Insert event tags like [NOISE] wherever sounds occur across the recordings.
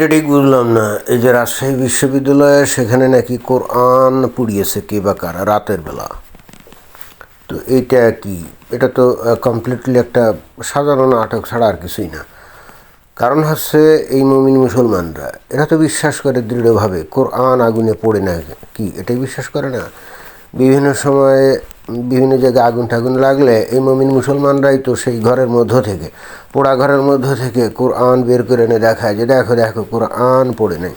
এটা ঠিক বুঝলাম না, এই যে রাজশাহী বিশ্ববিদ্যালয়ে সেখানে নাকি কোরআন পুড়িয়েছে কে বা কারা রাতের বেলা। তো এইটা কি? এটা তো কমপ্লিটলি একটা সাধারণ আটক ছাড়া আর কিছুই না। কারণ হচ্ছে এই মমিন মুসলমানরা, এরা তো বিশ্বাস করে দৃঢ়ভাবে, কোরআন আগুনে পড়ে না কি? এটাই বিশ্বাস করে না? বিভিন্ন সময়ে বিভিন্ন জায়গায় আগুন ঠাগুন লাগলে এই মমিন মুসলমানরাই তো সেই ঘরের মধ্য থেকে, পোড়া ঘরের মধ্য থেকে কোরআন বের করে এনে দেখায় যে দেখো দেখো, কোরআন পড়ে নেই।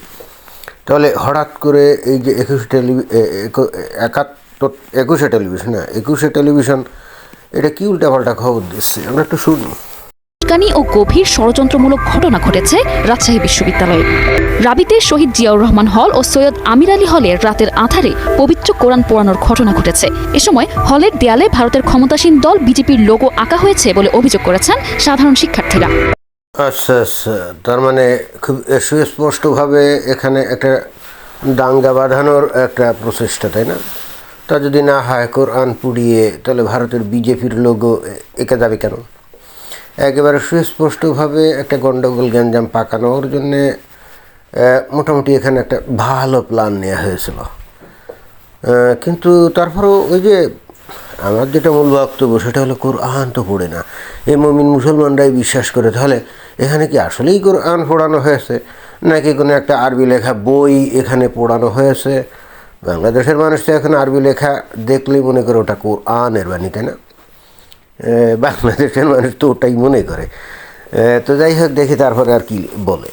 তাহলে হঠাৎ করে এই যে একুশে টেলিভি একাত্তর, একুশে টেলিভিশন হ্যাঁ একুশে টেলিভিশন, এটা কি উল্টাপাল্টা খবর দিচ্ছে? আমরা একটু শুনি। উস্কানি ও গভীর ষড়যন্ত্রমূলক ঘটনা ঘটেছে রাজশাহী বিশ্ববিদ্যালয়ে। রাবিতে শহীদ জিয়াউর রহমান হল ও সৈয়দ আমির আলী হলের রাতের আধারে পবিত্র কোরআন পোড়ানোর ঘটনা ঘটেছে। এ সময় হলের দেয়ালে ভারতের ক্ষমতাসীন দল বিজেপির লোগো আঁকা হয়েছে বলে অভিযোগ করেছেন সাধারণ শিক্ষার্থীরা। আচ্ছা আচ্ছা তার মানে খুব সুস্পষ্টভাবে এখানে একটা দাঙ্গা বাঁধানোর একটা প্রচেষ্টা, তাই না? তা যদি না হয়, কোরআন পুড়িয়ে তাহলে ভারতের বিজেপির লোগো এঁকে যাবে কেন? একেবারে সুস্পষ্টভাবে একটা গণ্ডগোল গ্যাঞ্জাম পাকানোর জন্যে মোটামুটি এখানে একটা ভালো প্ল্যান নেওয়া হয়েছিল। কিন্তু তারপরেও ওই যে আমার যেটা মূল বক্তব্য, সেটা হলো কোরআন তো পড়ে না। এই মমিন মুসলমানরাই বিশ্বাস করে, তাহলে এখানে কি আসলেই কোরআন পড়ানো হয়েছে? নাকি কোনো একটা আরবি লেখা বই এখানে পড়ানো হয়েছে? বাংলাদেশের মানুষ তো এখন আরবি লেখা দেখলেই মনে করে ওটা কোরআনের বাণী, তাই না? বাংলাদেশের [LAUGHS] মানুষ তো ওটাই মনে করে। তো যাই হোক দেখি তারপরে আর কি বলে।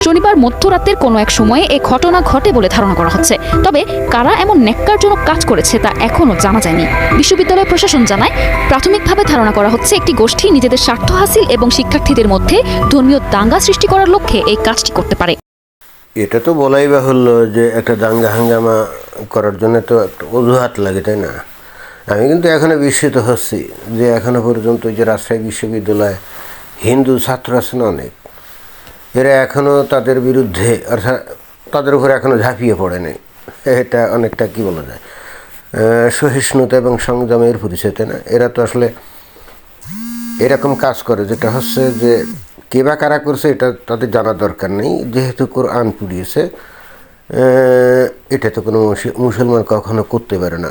শনিবার মধ্যরাতের কোনো এক সময়ে এ ঘটনা ঘটে বলে ধারণা করা হচ্ছে। তবে কারা এমন ন্যাক্কারজনক কাজ করেছে তা এখনও জানা যায়নি। বিশ্ববিদ্যালয় প্রশাসন জানায় প্রাথমিকভাবে ধারণা করা হচ্ছে একটি গোষ্ঠী নিজেদের স্বার্থ হাসিল এবং শিক্ষার্থীদের মধ্যে ধর্মীয় দাঙ্গা সৃষ্টি করার লক্ষ্যে এই কাজটি করতে পারে। এটা তো বলাই বাহুল্য যে একটা দাঙ্গা হাঙ্গামা করার জন্য তো একটা অজুহাত লাগে তাই না? আমি কিন্তু এখনও বিস্মিত হচ্ছি যে এখনও পর্যন্ত যে রাজশাহী বিশ্ববিদ্যালয়ে হিন্দু ছাত্র আছে না অনেক। এরা এখনও তাদের বিরুদ্ধে, অর্থাৎ তাদের উপরে এখনও ঝাঁপিয়ে পড়ে নেই এটা অনেকটা কি বলা যায়? সহিষ্ণুতা এবং সংযমের পরিচয় না? এরা তো আসলে এরকম কাজ করে, যেটা হচ্ছে যে কে বা কারা করছে, এটা তাদের জানা দরকার নেই। যেহেতু কোরআন পুড়িয়েছে এটা তো কোনো মুসি- মুসলমান কখনো করতে পারে না।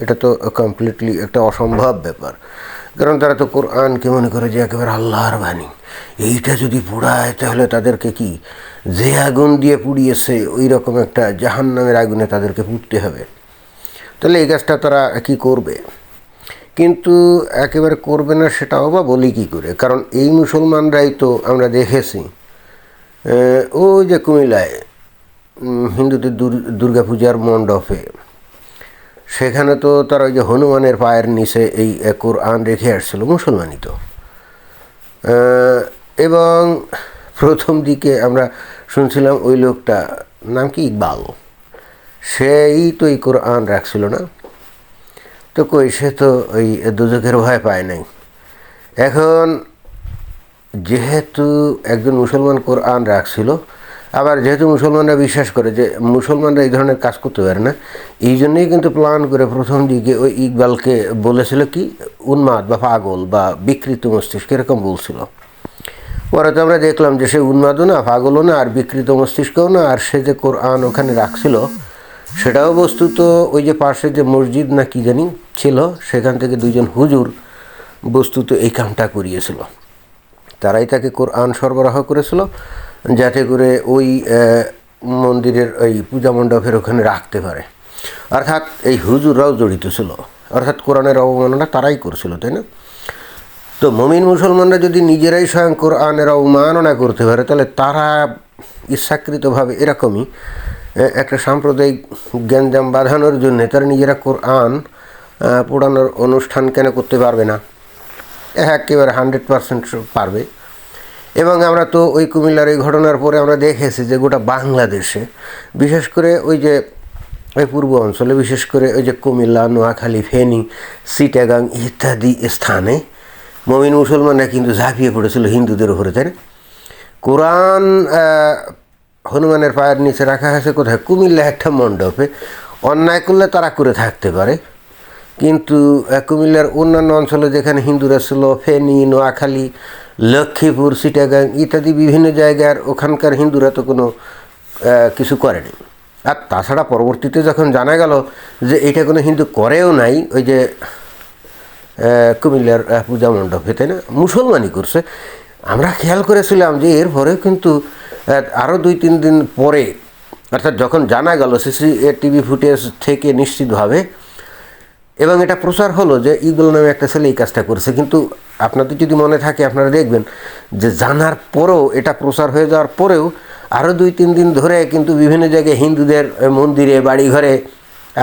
এটা তো কমপ্লিটলি একটা অসম্ভব ব্যাপার। কারণ তারা তো কোরআনকে মনে করে যে একেবারে আল্লাহর বাণী। এইটা যদি পোড়ায়, তাহলে তাদেরকে কি যে আগুন দিয়ে পুড়িয়েছে ওই রকম একটা জাহান্নামের আগুনে তাদেরকে পুড়তে হবে। তাহলে এই কাজটা তারা কি করবে? কিন্তু একেবারে করবে না সেটাও বা বলি কী করে? কারণ এই মুসলমানরাই তো আমরা দেখেছি ওই যে কুমিল্লায় হিন্দুদের দুর- দুর্গাপূজার মণ্ডপে সেখানে তো তারা ওই যে হনুমানের পায়ের নিচে এই কোরআন রেখে আসছিল মুসলমানই তো। এবং প্রথম দিকে আমরা শুনছিলাম ওই লোকটা নাম কি? ইকবাল। সেই তো এই কোরআন রাখছিল না। তো কই, সে তো ওই দুজকের ভয় পায় নাই। এখন যেহেতু একজন মুসলমান কোরআন রাখছিল আবার যেহেতু মুসলমানরা বিশ্বাস করে যে মুসলমানরা এই ধরনের কাজ করতে পারে না, এই জন্যই কিন্তু প্ল্যান করে প্রথম দিকে ওই ইকবালকে বলেছিল কি, উন্মাদ বা পাগল বা বিকৃত মস্তিষ্ক, এরকম বলছিল। পরে তো আমরা দেখলাম যে সে উন্মাদও না, পাগলও না, আর বিকৃত মস্তিষ্কও না, আর সে যে কোরআন ওখানে রাখছিল, সেটাও বস্তুত ওই যে পাশে যে মসজিদ না কি জানি ছিল, সেখান থেকে দুইজন হুজুর বস্তুত এই কামটা করিয়েছিল। তারাই তাকে কোরআন সরবরাহ করেছিল যাতে করে ওই মন্দিরের ওই পূজা মণ্ডপের ওখানে রাখতে পারে। অর্থাৎ এই হুজুররাও জড়িত ছিল। অর্থাৎ কোরআনের অবমাননা তারাই করছিল, তাই না? তো মমিন মুসলমানরা যদি নিজেরাই স্বয়ং কোরআনের অবমাননা করতে পারে, তাহলে তারা ইচ্ছাকৃতভাবে এরকমই একটা সাম্প্রদায়িক জ্ঞানজাম বাঁধানোর জন্য তারা নিজেরা কোরআন পোড়ানোর অনুষ্ঠান কেন করতে পারবে না? একেবারে হান্ড্রেড পারসেন্ট পারবে। এবং আমরা তো ওই কুমিল্লার এই ঘটনার পরে আমরা দেখেছি যে গোটা বাংলাদেশে, বিশেষ করে ওই যে, ওই পূর্ব অঞ্চলে, বিশেষ করে ওই যে কুমিল্লা, নোয়াখালী, ফেনী সিটাগাং ইত্যাদি স্থানে মমিন মুসলমানরা কিন্তু ঝাঁপিয়ে পড়েছিল হিন্দুদের উপরে, তাই কোরআন হনুমানের পায়ের নিচে রাখা হয়েছে কোথায়? কুমিল্লা একটা মণ্ডপে। অন্যায় করলে তারা করে থাকতে পারে। কিন্তু কুমিল্লার অন্যান্য অঞ্চলে যেখানে হিন্দুরা ছিল, ফেনী, নোয়াখালী লক্ষ্মীপুর, সিটাগাং ইত্যাদি বিভিন্ন জায়গার ওখানকার হিন্দুরা তো কোনো কিছু করেনি। আর তাছাড়া পরবর্তীতে যখন জানা গেল যে এটা কোনো হিন্দু করেও নাই, ওই যে কুমিল্লার পূজা মণ্ডপে, তাই না? মুসলমানই করছে। আমরা খেয়াল করেছিলাম যে এরপরেও কিন্তু আরও দুই তিন দিন পরে, অর্থাৎ যখন জানা গেল সিসি টিভি ফুটেজ থেকে নিশ্চিতভাবে এবং এটা প্রচার হলো যে ইগল নামে একটা ছেলে এই কাজটা করছে। কিন্তু আপনাদের যদি মনে থাকে, আপনারা দেখবেন যে জানার পরেও এটা প্রচার হয়ে যাওয়ার পরেও আরও দুই, তিন দিন ধরে কিন্তু বিভিন্ন জায়গায় হিন্দুদের মন্দিরে, বাড়িঘরে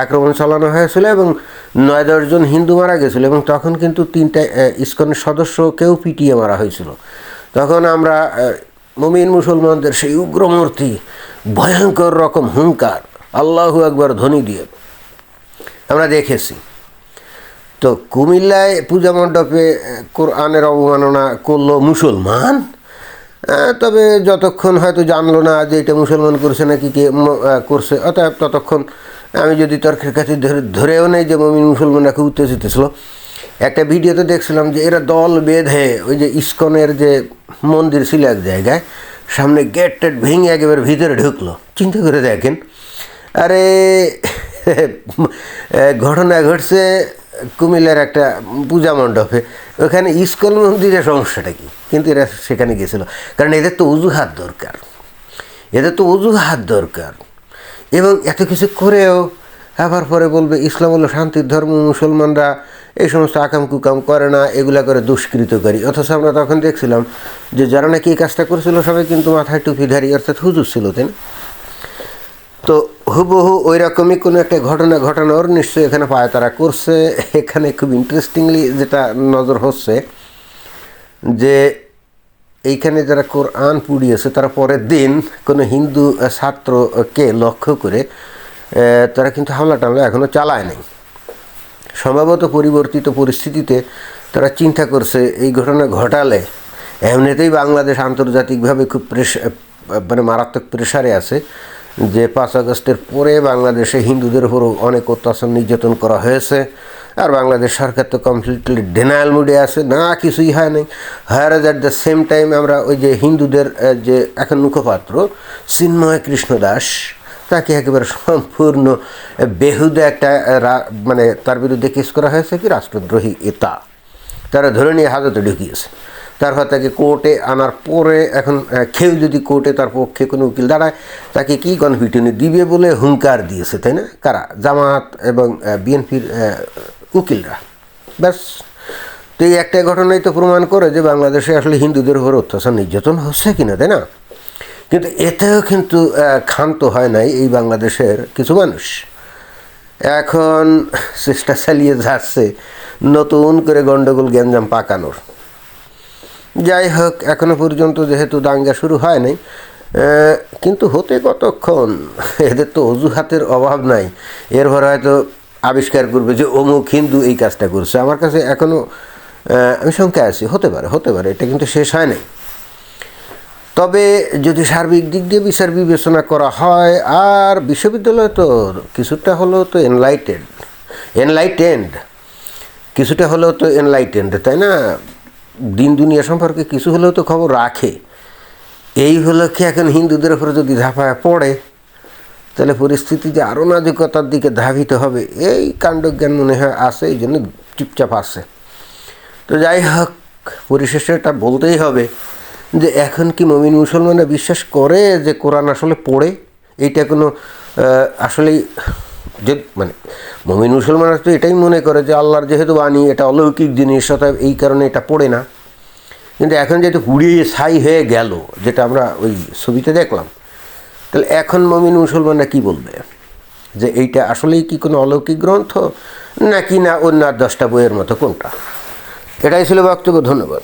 আক্রমণ চালানো হয়েছিল এবং নয় দশজন হিন্দু মারা গেছিল এবং তখন কিন্তু তিনটা ইস্কনের সদস্যকেও পিটিয়ে মারা হয়েছিল। তখন আমরা মুমিন মুসলমানদের সেই উগ্রমূর্তি, ভয়ঙ্কর রকম হুঙ্কার আল্লাহু একবার ধ্বনি দিয়ে আমরা দেখেছি। তো কুমিল্লায় পূজা মণ্ডপে কোরআনের অবমাননা করল মুসলমান? তবে যতক্ষণ হয়তো জানলো না যে এটা মুসলমান করছে নাকি কে করছে, অতএব ততক্ষণ আমি যদি তর্কের কাছে ধরে, ধরেও নেই যে মমিন মুসলমানরা খুব উত্তেজিত ছিল। একটা ভিডিওতে দেখছিলাম যে এরা দল বেঁধে ওই যে ইস্কনের যে মন্দির ছিল এক জায়গায়, সামনে গেট টেট ভেঙে একেবারে ভিতরে ঢুকলো। চিন্তা করে দেখেন। আরে ঘটনা ঘটছে কুমিল্লার একটা পূজা মণ্ডপে, ওখানে ইস্কন মন্দিরে সমস্যাটা কি? কিন্তু এরা সেখানে গেছিল। কারণ এদের তো অজুহাত দরকার। এদের তো অজুহাত দরকার। এবং এত কিছু করেও আবার পরে বলবে, ইসলাম হলো শান্তির ধর্ম, মুসলমানরা এই সমস্ত আকাম কুকাম করে না, এগুলা করে দুষ্কৃতকারী। অথচ আমরা তখন দেখছিলাম যে যারা নাকি এই কাজটা করেছিল, সবাই কিন্তু মাথায় টুপিধারী অর্থাৎ হুজুর ছিল, তাই না? তো হুবহু ওই রকমই কোনো একটা ঘটনা ঘটানোর নিশ্চয়ই এখানে পায় তারা করছে। এখানে খুব ইন্টারেস্টিংলি যেটা নজর হচ্ছে যে এইখানে যারা কোরআন পুড়িয়েছে, তারা পরের দিন কোনো হিন্দু ছাত্রকে লক্ষ্য করে তারা কিন্তু হামলা টামলা এখনও চালায় নাই। সম্ভবত পরিবর্তিত পরিস্থিতিতে তারা চিন্তা করছে, এই ঘটনা ঘটালে এমনিতেই বাংলাদেশ আন্তর্জাতিকভাবে খুব প্রেস মানে মারাত্মক প্রেশারে আছে। যে পাঁচ আগস্টের পরে বাংলাদেশে হিন্দুদের উপরও অনেক অত্যাচার নির্যাতন করা হয়েছে। আর বাংলাদেশ সরকার তো কমপ্লিটলি ডেনায়াল মুডে আছে, না কিছুই হয় নাই। Higher at the same time আমরা ওই যে হিন্দুদের যে এখন মুখপাত্র, চিন্ময় কৃষ্ণ দাস, তাকে একেবারে সম্পূর্ণ বেহুদে একটা মানে তার বিরুদ্ধে কেস করা হয়েছে কি? রাষ্ট্রদ্রোহী এটা। তারা ধরে নিয়ে হাজতে ঢুকিয়েছে। তারপর তাকে কোর্টে আনার পরে এখন কেউ যদি কোর্টে তার পক্ষে কোনো উকিল দাঁড়ায়, তাকে কি গণপিটুনি দিবে বলে হুঙ্কার দিয়েছে, তাই না? কারা? জামাত এবং বিএনপির উকিলরা। ব্যাস। তো এই একটা ঘটনাই তো প্রমাণ করে যে বাংলাদেশে আসলে হিন্দুদের উপর অত্যাচার নির্যাতন হচ্ছে কিনা, তাই না? কিন্তু এতেও কিন্তু ক্ষান্ত হয় নাই এই বাংলাদেশের কিছু মানুষ। এখন চেষ্টা চালিয়ে যাচ্ছে নতুন করে গণ্ডগোল গ্যাঞ্জাম পাকানোর। যাই হোক এখনও পর্যন্ত যেহেতু দাঙ্গা শুরু হয় নাই কিন্তু হতে কতক্ষণ? এদের তো অজুহাতের অভাব নাই। এরপর হয়তো আবিষ্কার করবে যে অমুক হিন্দু এই কাজটা করছে। আমার কাছে এখনও আমি শঙ্কায় আছি। হতে পারে হতে পারে, এটা কিন্তু শেষ হয় নাই তবে যদি সার্বিক দিক দিয়ে বিচার বিবেচনা করা হয়, আর বিশ্ববিদ্যালয় তো কিছুটা হলেও তো এনলাইটেড এনলাইটেন্ড কিছুটা হলেও তো এনলাইটেন্ড তাই না? দিন দুনিয়া সম্পর্কে কিছু হলেও তো খবর রাখে। এই হলো কি এখন হিন্দুদের উপরে যদি ঝাঁপায় পড়ে, তাহলে পরিস্থিতি যে আরও নাজুকতার দিকে ধাবিত হবে, এই কাণ্ডজ্ঞান মনে হয় আছে, এই জন্য চুপচাপ আছে। তো যাই হোক, পরিশেষে এটা বলতেই হবে যে এখন কি মমিন মুসলমানরা বিশ্বাস করে যে কোরআন আসলে পড়ে? এইটা কোনো আসলেই যে মানে মমিন মুসলমানরা তো এটাই মনে করে যে আল্লাহর যেহেতু বাণী, এটা অলৌকিক জিনিস, অতএব এই কারণে এটা পড়ে না। কিন্তু এখন যেহেতু পুড়িয়ে ছাই হয়ে গেল, যেটা আমরা ওই ছবিতে দেখলাম, তাহলে এখন মমিন মুসলমানরা কি বলবে? যে এইটা আসলেই কি কোনো অলৌকিক গ্রন্থ? নাকি না অন্য আর দশটা বইয়ের মতো কোনটা? এটাই ছিল বক্তব্য, ধন্যবাদ।